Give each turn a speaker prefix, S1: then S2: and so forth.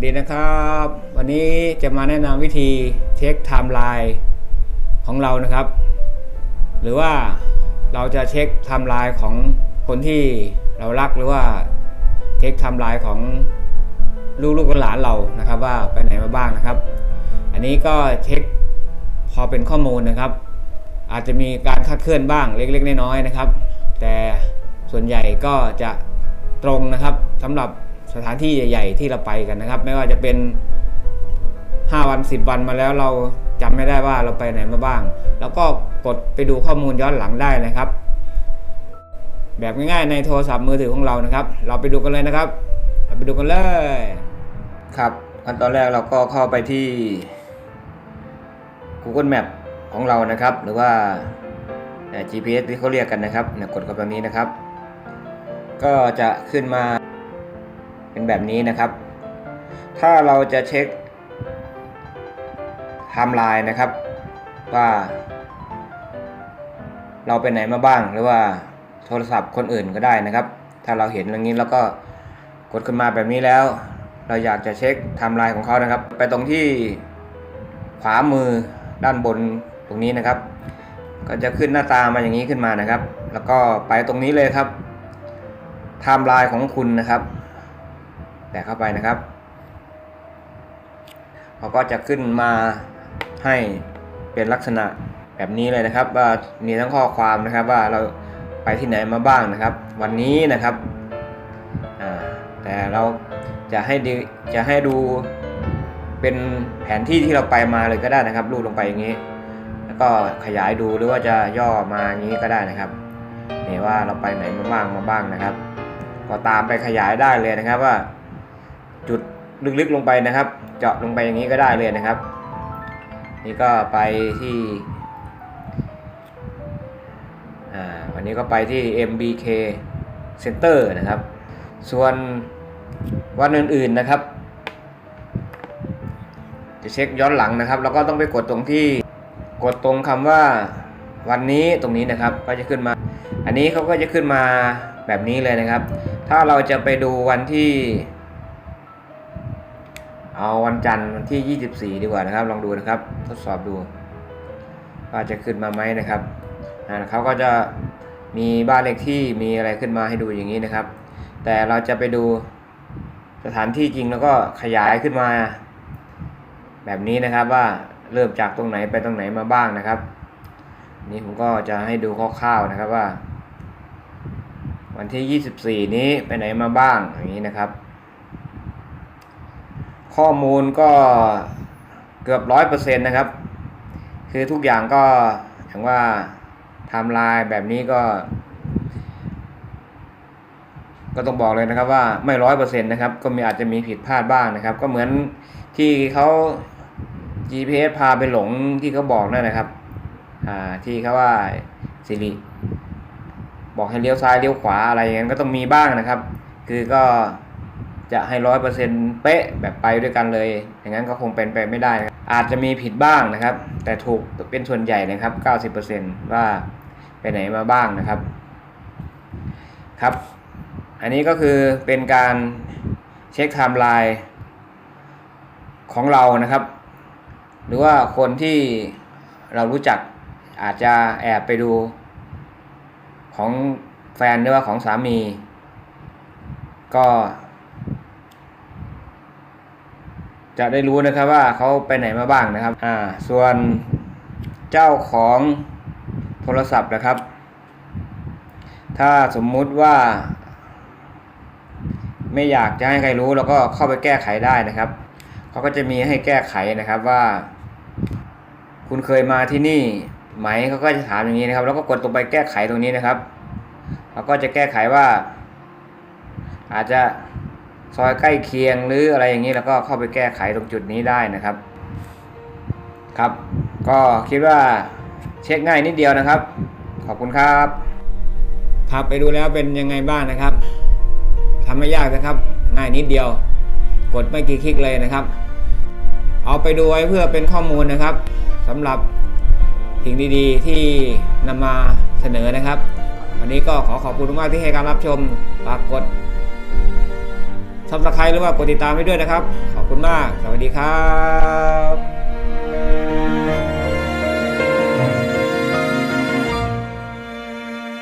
S1: สดีนะครับ วันนี้จะมาแนะนำวิธีเช็คไทม์ไลน์ของเรานะครับ หรือว่าเราจะเช็คไทม์ไลน์ของคนที่เรารักหรือว่าเช็คไทม์ไลน์ของลูกๆหลานเรานะครับ ว่าไปไหนมาบ้างนะครับ อันนี้ก็เช็คพอเป็นข้อมูลนะครับ อาจจะมีการคาดเคลื่อนบ้างเล็ก ๆ น้อยๆนะครับ แต่ส่วนใหญ่ก็จะตรงนะครับสำหรับ สถานที่ใหญ่ ๆ ที่เราไปกันนะครับ ไม่ว่าจะเป็น 5 วัน 10 วันมาแล้วเราจำไม่ได้ว่าเราไปไหนมาบ้าง แล้วก็กดไปดูข้อมูลย้อนหลังได้นะครับ แบบง่ายๆในโทรศัพท์มือถือของเรานะครับ เราไปดูกันเลยนะครับเราไปดูกันเลย ครับขั้นตอนแรกเราก็เข้าไปที่ Google Map ของเรานะครับ หรือว่า GPS ที่เขาเรียกกันนะครับกดเข้าไปตรงนี้นะครับ ก็จะขึ้นมา เป็นแบบนี้นะครับ ถ้าเราจะเช็คไทม์ไลน์นะครับว่า เราไปไหนมาบ้างหรือว่าโทรศัพท์คนอื่นก็ได้นะครับ ถ้าเราเห็นอย่างนี้แล้วก็กดขึ้นมาแบบนี้แล้ว เราอยากจะเช็คไทม์ไลน์ของเขานะครับ ไปตรงที่ขวามือด้านบนตรงนี้นะครับ ก็จะขึ้นหน้าตามาอย่างนี้ขึ้นมานะครับ แล้วก็ไปตรงนี้เลยครับไทม์ไลน์ของคุณนะครับ แตะเข้าไปนะครับเขาก็จะขึ้นมาให้เป็นลักษณะแบบนี้เลยนะครับว่ามีทั้งข้อความนะครับว่าเราไปที่ไหนมาบ้างนะครับ วันนี้นะครับแต่เราจะให้ดูจะให้ดูเป็นแผนที่ที่เราไปมาเลยก็ได้นะครับรูดลงไปอย่างนี้ แล้วก็ขยายดูหรือว่าจะย่อมาอย่างนี้ก็ได้นะครับนี่ว่าเราไปไหนมาบ้างมาบ้างนะครับ ก็ตามไปขยายได้เลยนะครับว่า จุดลึกๆลงไปนะครับ เจาะลงไปอย่างนี้ก็ได้เลยนะครับ นี่ก็ไปที่อ่าวันนี้ก็ไปที่ MBK Center นะครับ ส่วนวันอื่นๆนะครับ จะเช็คย้อนหลังนะครับ แล้วก็ต้องไปกดตรงที่กดตรงคำว่าวันนี้ตรงนี้นะครับก็จะขึ้นมา อันนี้เขาก็จะขึ้นมาแบบนี้เลยนะครับ ถ้าเราจะไปดูวันที่ เอาวันจันทร์วันที่ 24 ดีกว่านะครับ ลองดูนะครับ ทดสอบดูว่าจะขึ้นมาไหมนะครับอ่าเขาก็จะมีบ้านเลขที่มีอะไรขึ้นมาให้ดูอย่างนี้นะครับ แต่เราจะไปดูสถานที่จริงแล้วก็ขยายขึ้นมา แบบนี้นะครับว่าเริ่มจากตรงไหนไปตรงไหนมาบ้างนะครับ นี่ผมก็จะให้ดูคร่าวๆนะครับว่า วันที่ 24 นี้ไปไหนมาบ้างอย่างนี้นะครับ ข้อมูลก็เกือบร้อยเปอร์เซ็นต์นะครับ คือทุกอย่างก็อย่างว่าทม์ไลน์แบบนี้ก็ ก็ต้องบอกเลยนะครับว่าไม่ร้อยเปอร์เซ็นต์นะครับ ก็มีอาจจะมีผิดพลาดบ้างนะครับ ก็เหมือนที่เขา GPS พาไปหลงที่เขาบอกนั่นนะครับ อ่าที่เขาว่าสิริบอกให้เลี้ยวซ้ายเลี้ยวขวาอะไรอย่างนั้นก็ต้องมีบ้างนะครับ คือก็ จะให้ร้อยเปอร์เซ็นต์เป๊ะแบบไปด้วยกันเลย อย่างนั้นก็คงเป็นไปไม่ได้นะครับอาจจะมีผิดบ้างนะครับ แต่ถูกเป็นส่วนใหญ่นะครับเก้าสิบเปอร์เซ็นว่าไปไหนมาบ้างนะครับ ครับ อันนี้ก็คือเป็นการเช็คไทม์ไลน์ของเรานะครับ หรือว่าคนที่เรารู้จักอาจจะแอบไปดูของแฟนหรือว่าของสามี ก็ จะได้รู้นะครับว่าเขาไปไหนมาบ้างนะครับ อ่า ส่วนเจ้าของโทรศัพท์นะครับ ถ้าสมมุติว่า ไม่อยากจะให้ใครรู้เราก็เข้าไปแก้ไขได้นะครับเขาก็จะมีให้แก้ไขนะครับว่า คุณเคยมาที่นี่ไหมเขาก็จะถามอย่างนี้นะครับ แล้วก็กดตรงไปแก้ไขตรงนี้นะครับเราก็จะแก้ไขว่า อาจจะ ซอยใกล้เคียงหรืออะไรอย่างนี้แล้วก็เข้าไปแก้ไขตรงจุดนี้ได้นะครับ ครับ ก็คิดว่าเช็คง่ายนิดเดียวนะครับ ขอบคุณครับ ครับไปดูแล้วเป็นยังไงบ้างนะครับทำไม่ยากนะครับ ง่ายนิดเดียว กดไม่กี่คลิกเลยนะครับ เอาไปดูไว้เพื่อเป็นข้อมูลนะครับสำหรับสิ่งดีๆ ที่นำมาเสนอนะครับ วันนี้ก็ขอขอบคุณมากที่ให้การรับชมฝากกด ซับสไครต์หรือว่ากดติดตามให้ด้วยนะครับ ขอบคุณมาก สวัสดีครับ